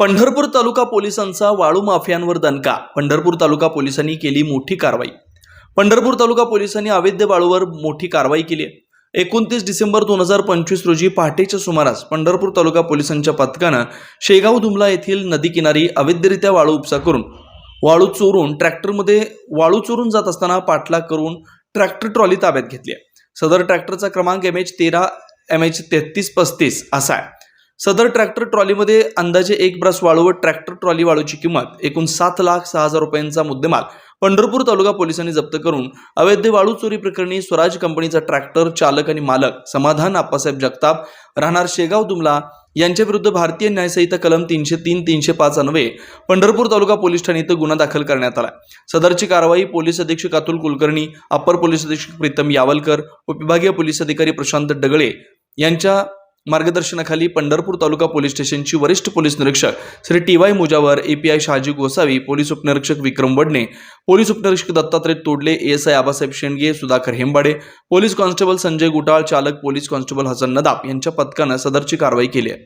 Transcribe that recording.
पंढरपूर तालुका पोलिसांचा वाळू माफियांवर दणका. पंढरपूर तालुका पोलिसांनी केली मोठी कारवाई. पंढरपूर तालुका पोलिसांनी अवैध वाळूवर मोठी कारवाई केली आहे. एकोणतीस डिसेंबर दोन हजार पंचवीस रोजी पहाटेच्या सुमारास पंढरपूर तालुका पोलिसांच्या पथकानं शेगाव दुमला येथील नदीकिनारी अवैधरित्या वाळू उपसा करून वाळू चोरून ट्रॅक्टरमध्ये वाळू चोरून जात असताना पाठलाग करून ट्रॅक्टर ट्रॉली ताब्यात घेतली आहे. सदर ट्रॅक्टरचा क्रमांक एम एच तेरा एम एच तेहतीस पस्तीस असा आहे. सदर ट्रॅक्टर ट्रॉलीमध्ये अंदाजे एक ब्रश वाळू व ट्रॅक्टर ट्रॉली वाळूची किंमत एकूण सात लाख सहा हजार रुपयांचा मुद्देमाल. पंढरपूर तालुका पोलिसांनी जप्त करून अवैध वाळू चोरी प्रकरणी स्वराज कंपनीचा ट्रॅक्टर चालक आणि मालक समाधान आप्पासाहेब जगताप राहणार शेगाव दुमला यांच्या विरुद्ध भारतीय न्यायसंहिता कलम तीनशे तीन तीनशे पाच अन्वये पंढरपूर तालुका पोलीस ठाणे इथं गुन्हा दाखल करण्यात आला. सदरची कारवाई पोलीस अधीक्षक अतुल कुलकर्णी अप्पर पोलीस अधीक्षक प्रीतम यावलकर उपविभागीय पोलीस अधिकारी प्रशांत डगळे यांच्या मार्गदर्शनाखाली पंढरपूर तालुका पोलीस स्टेशनची वरिष्ठ पोलीस निरीक्षक Shri T Y Mujawar API Shahaji Gosavi police उपनिरीक्षक विक्रम वडणे पोलीस उपनिरीक्षक Dattatray Todle ASI Abasaheb Shendge Sudhakar Hembade police constable Sanjay Gutal चालक पोलीस कॉन्स्टेबल हसन नदाब यांच्या पथकानं सदरची कारवाई केली आहे.